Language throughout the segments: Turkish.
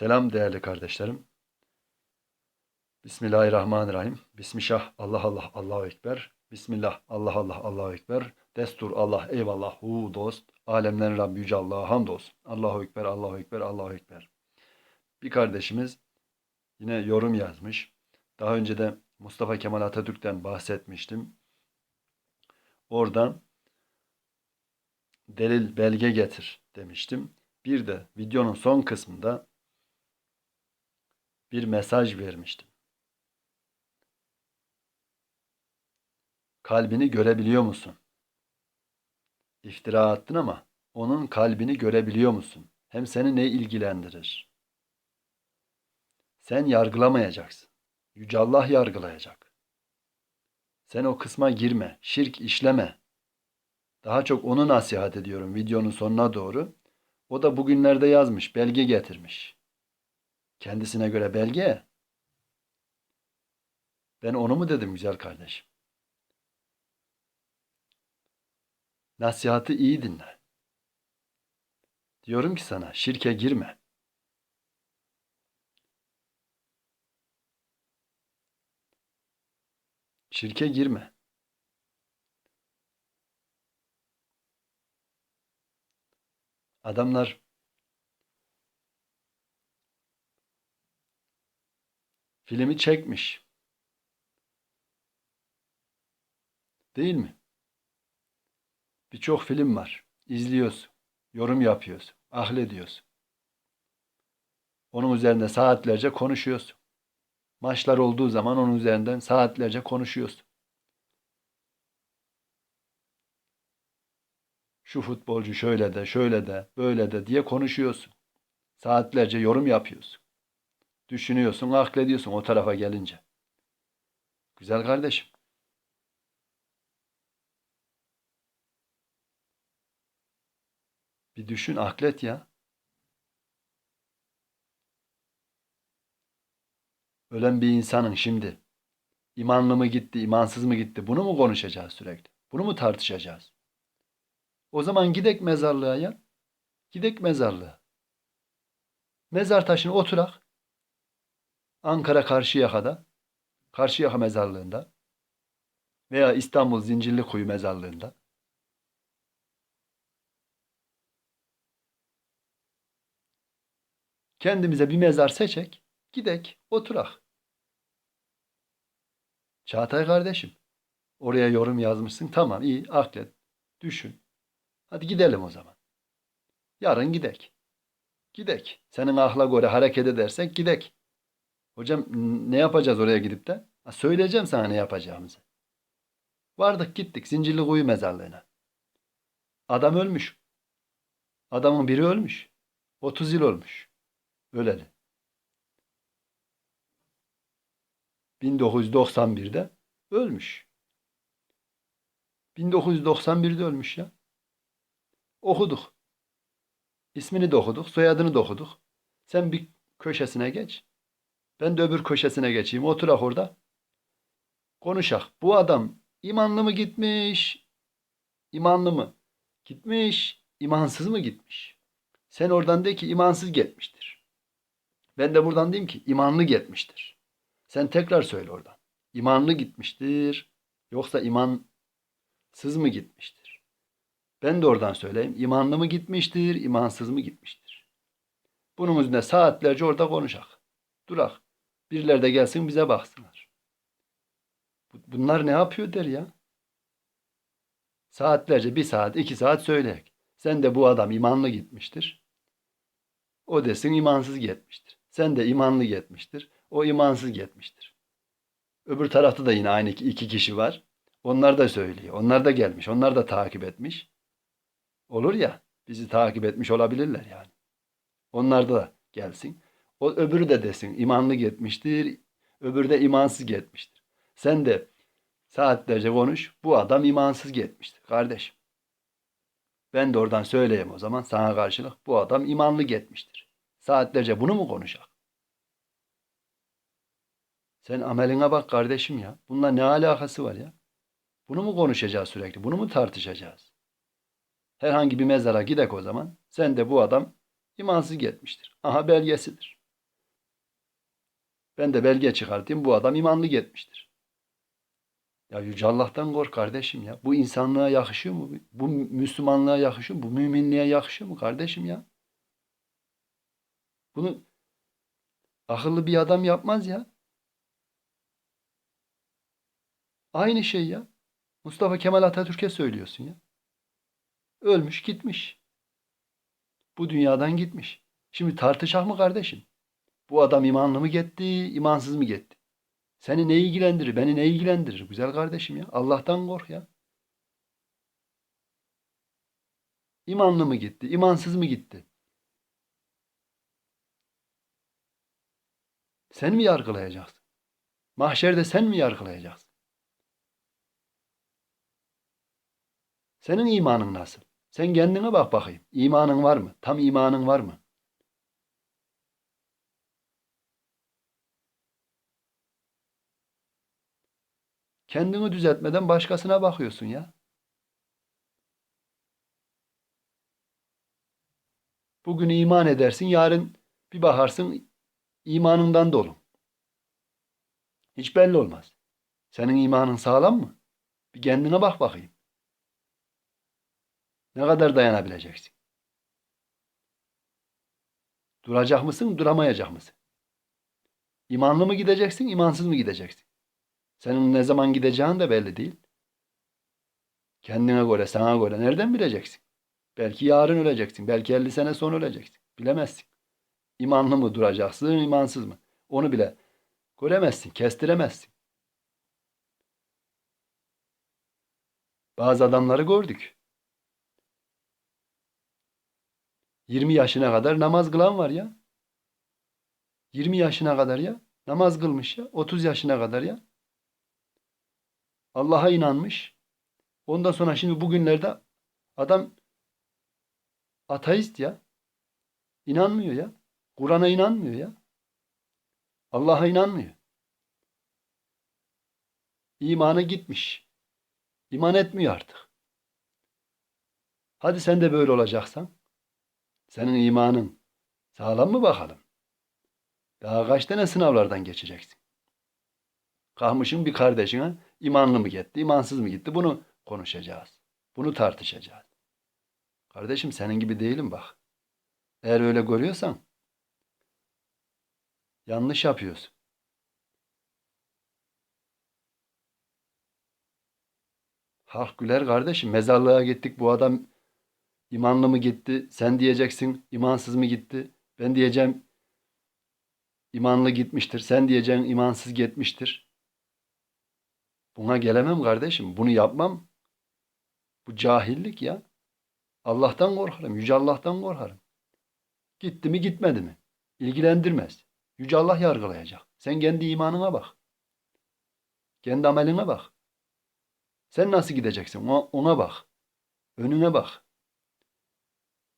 Selam değerli kardeşlerim. Bismillahirrahmanirrahim. Bismillah, Allah Allah, Allahu Ekber. Bismillah, Allah Allah, Allahu Ekber. Destur, Allah, eyvallah, hu dost. Alemlerin Rabbi Yüce Allah'a hamdolsun. Allahu Ekber, Allahu Ekber, Allahu Ekber. Bir kardeşimiz yine yorum yazmış. Daha önce de Mustafa Kemal Atatürk'ten bahsetmiştim. Oradan delil, belge getir demiştim. Bir de videonun son kısmında bir mesaj vermiştim. Kalbini görebiliyor musun? İftira attın ama onun kalbini görebiliyor musun? Hem seni ne ilgilendirir? Sen yargılamayacaksın. Yüce Allah yargılayacak. Sen o kısma girme, şirk işleme. Daha çok onu nasihat ediyorum videonun sonuna doğru. O da bugünlerde yazmış, belge getirmiş. Kendisine göre belge. Ben onu mu dedim güzel kardeşim? Nasihatı iyi dinle. Diyorum ki sana şirke girme. Şirke girme. Adamlar filmi çekmiş. Değil mi? Birçok film var. İzliyorsun, yorum yapıyorsun, ahlediyorsun. Onun üzerinde saatlerce konuşuyorsun. Maçlar olduğu zaman onun üzerinden saatlerce konuşuyorsun. Şu futbolcu şöyle de, şöyle de, böyle de diye konuşuyorsun. Saatlerce yorum yapıyorsun. Düşünüyorsun, aklediyorsun o tarafa gelince. Güzel kardeşim. Bir düşün, aklet ya. Ölen bir insanın şimdi imanlı mı gitti, imansız mı gitti bunu mu konuşacağız sürekli? Bunu mu tartışacağız? O zaman gidek mezarlığa ya. Gidek mezarlığa. Mezar taşına oturak. Ankara Karşıyaka'da, Karşıyaka mezarlığında veya İstanbul Zincirlikuyu mezarlığında kendimize bir mezar seçek, gidek, oturak. Çağatay kardeşim, oraya yorum yazmışsın. Tamam, iyi, aklet, düşün. Hadi gidelim o zaman. Yarın gidek. Gidek. Senin ahla göre hareket edersek gidek. Hocam ne yapacağız oraya gidip de? Ha, söyleyeceğim sana ne yapacağımızı. Vardık gittik Zincirli Kuyu mezarlığına. Adam ölmüş. Adamın biri ölmüş. 30 yıl olmuş. Öleli. 1991'de ölmüş. 1991'de ölmüş ya. Okuduk. İsmini de okuduk, soyadını da okuduk. Sen bir köşesine geç. Ben de öbür köşesine geçeyim. Oturak orada. Konuşak. Bu adam imanlı mı gitmiş? İmanlı mı? Gitmiş. imansız mı gitmiş? Sen oradan de ki imansız gitmiştir. Ben de buradan diyeyim ki imanlı gitmiştir. Sen tekrar söyle oradan. İmanlı gitmiştir. Yoksa imansız mı gitmiştir? Ben de oradan söyleyeyim. İmanlı mı gitmiştir, imansız mı gitmiştir? Bunun üzerine saatlerce orada konuşak. Durak. Birileri de gelsin bize baksınlar. Bunlar ne yapıyor der ya. Saatlerce bir saat, iki saat söyleyek. Sen de bu adam imanlı gitmiştir. O desin imansız gitmiştir. Sen de imanlı gitmiştir. O imansız gitmiştir. Öbür tarafta da yine aynı iki kişi var. Onlar da söylüyor. Onlar da gelmiş. Onlar da takip etmiş. Olur ya bizi takip etmiş olabilirler yani. Onlar da gelsin. O öbürü de desin imanlı gitmiştir. Öbürü de imansız gitmiştir. Sen de saatlerce konuş. Bu adam imansız gitmiştir kardeşim. Ben de oradan söyleyeyim o zaman sana karşılık. Bu adam imanlı gitmiştir. Saatlerce bunu mu konuşak? Sen ameline bak kardeşim ya. Bununla ne alakası var ya? Bunu mu konuşacağız sürekli? Bunu mu tartışacağız? Herhangi bir mezara gidek o zaman. Sen de bu adam imansız gitmiştir. Aha belgesidir. Ben de belge çıkartayım bu adam imanlı gitmiştir. Ya Yüce Allah'tan kork kardeşim ya. Bu insanlığa yakışıyor mu? Bu Müslümanlığa yakışıyor mu? Bu müminliğe yakışıyor mu kardeşim ya? Bunu akıllı bir adam yapmaz ya. Aynı şey ya. Mustafa Kemal Atatürk'e söylüyorsun ya. Ölmüş gitmiş. Bu dünyadan gitmiş. Şimdi tartışak mı kardeşim? Bu adam imanlı mı gitti, imansız mı gitti? Seni ne ilgilendirir, beni ne ilgilendirir? Güzel kardeşim ya. Allah'tan kork ya. İmanlı mı gitti, imansız mı gitti? Sen mi yargılayacaksın? Mahşerde sen mi yargılayacaksın? Senin imanın nasıl? Sen kendine bak bakayım. İmanın var mı? Tam imanın var mı? Kendini düzeltmeden başkasına bakıyorsun ya. Bugün iman edersin, yarın bir bakarsın imanından dolu. Hiç belli olmaz. Senin imanın sağlam mı? Bir kendine bak bakayım. Ne kadar dayanabileceksin? Duracak mısın, duramayacak mısın? İmanlı mı gideceksin, imansız mı gideceksin? Senin ne zaman gideceğin de belli değil. Kendine göre, sana göre nereden bileceksin? Belki yarın öleceksin, belki 50 sene sonra öleceksin. Bilemezsin. İmanlı mı duracaksın, imansız mı? Onu bile göremezsin, kestiremezsin. Bazı adamları gördük. 20 yaşına kadar namaz kılan var ya. 20 yaşına kadar ya. Namaz kılmış ya. 30 yaşına kadar ya. Allah'a inanmış. Ondan sonra şimdi bugünlerde adam ateist ya. İnanmıyor ya. Kur'an'a inanmıyor ya. Allah'a inanmıyor. İmanı gitmiş. İman etmiyor artık. Hadi sen de böyle olacaksan. Senin imanın sağlam mı bakalım? Daha kaç tane sınavlardan geçeceksin? Kalmışın bir kardeşine imanlı mı gitti, imansız mı gitti? Bunu konuşacağız. Bunu tartışacağız. Kardeşim senin gibi değilim bak. Eğer öyle görüyorsan yanlış yapıyorsun. Halk güler kardeşim. Mezarlığa gittik bu adam imanlı mı gitti? Sen diyeceksin imansız mı gitti? Ben diyeceğim imanlı gitmiştir. Sen diyeceksin imansız gitmiştir. Buna gelemem kardeşim. Bunu yapmam. Bu cahillik ya. Allah'tan korkarım. Yüce Allah'tan korkarım. Gitti mi gitmedi mi? İlgilendirmez. Yüce Allah yargılayacak. Sen kendi imanına bak. Kendi ameline bak. Sen nasıl gideceksin? Ona, ona bak. Önüne bak.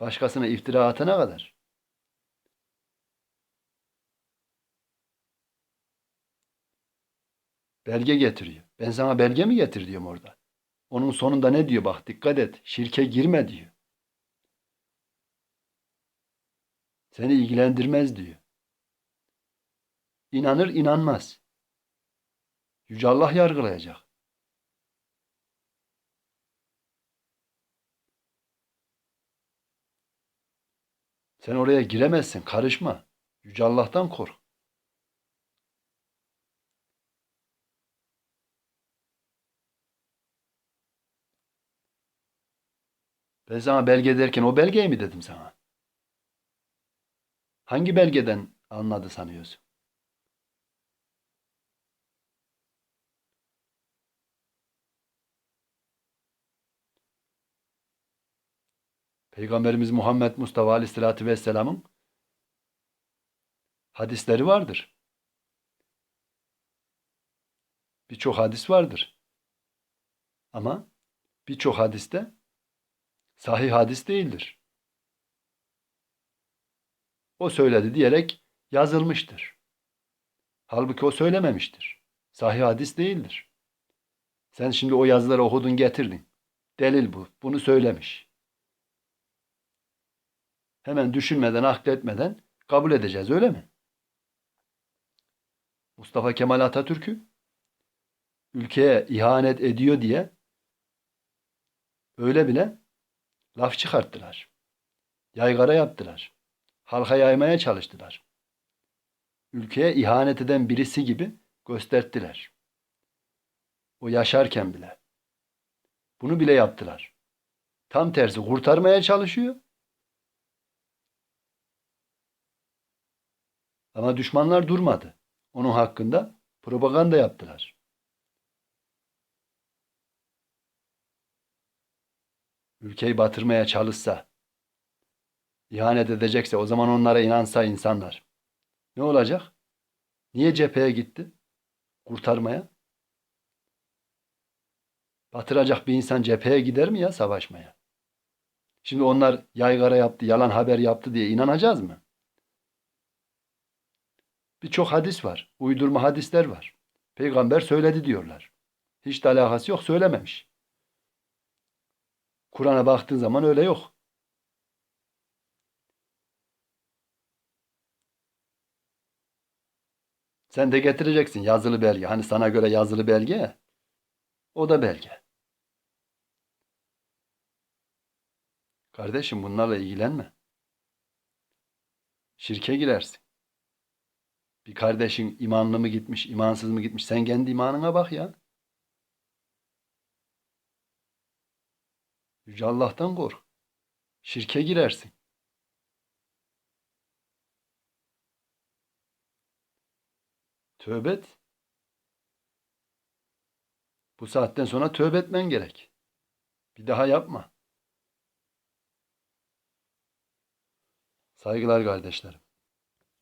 Başkasına iftira atana kadar. Belge getiriyor. Ben sana belge mi getir diyorum orada. Onun sonunda ne diyor bak dikkat et. Şirke girme diyor. Seni ilgilendirmez diyor. İnanır inanmaz. Yüce Allah yargılayacak. Sen oraya giremezsin. Karışma. Yüce Allah'tan kork. Ben sana belge derken o belgeyi mi dedim sana? Hangi belgeden anladı sanıyorsun? Peygamberimiz Muhammed Mustafa Aleyhisselatü Vesselam'ın hadisleri vardır. Birçok hadis vardır. Ama birçok hadiste sahih hadis değildir. O söyledi diyerek yazılmıştır. Halbuki o söylememiştir. Sahih hadis değildir. Sen şimdi o yazıları okudun getirdin. Delil bu. Bunu söylemiş. Hemen düşünmeden, akletmeden kabul edeceğiz öyle mi? Mustafa Kemal Atatürk'ü ülkeye ihanet ediyor diye öyle bile laf çıkarttılar. Yaygara yaptılar. Halka yaymaya çalıştılar. Ülkeye ihanet eden birisi gibi gösterdiler. O yaşarken bile. Bunu bile yaptılar. Tam tersi kurtarmaya çalışıyor. Ama düşmanlar durmadı. Onun hakkında propaganda yaptılar. Ülkeyi batırmaya çalışsa, ihanet edecekse o zaman onlara inansa insanlar. Ne olacak? Niye cepheye gitti? Kurtarmaya. Batıracak bir insan cepheye gider mi ya savaşmaya? Şimdi onlar yaygara yaptı, yalan haber yaptı diye inanacağız mı? Birçok hadis var. Uydurma hadisler var. Peygamber söyledi diyorlar. Hiç de alakası yok, söylememiş. Kur'an'a baktığın zaman öyle yok. Sen de getireceksin yazılı belge. Hani sana göre yazılı belge. O da belge. Kardeşim bunlarla ilgilenme. Şirke girersin. Bir kardeşin imanlı mı gitmiş, imansız mı gitmiş? Sen kendi imanına bak ya. Yüce Allah'tan kork. Şirke girersin. Tövbe et. Bu saatten sonra tövbe etmen gerek. Bir daha yapma. Saygılar kardeşlerim.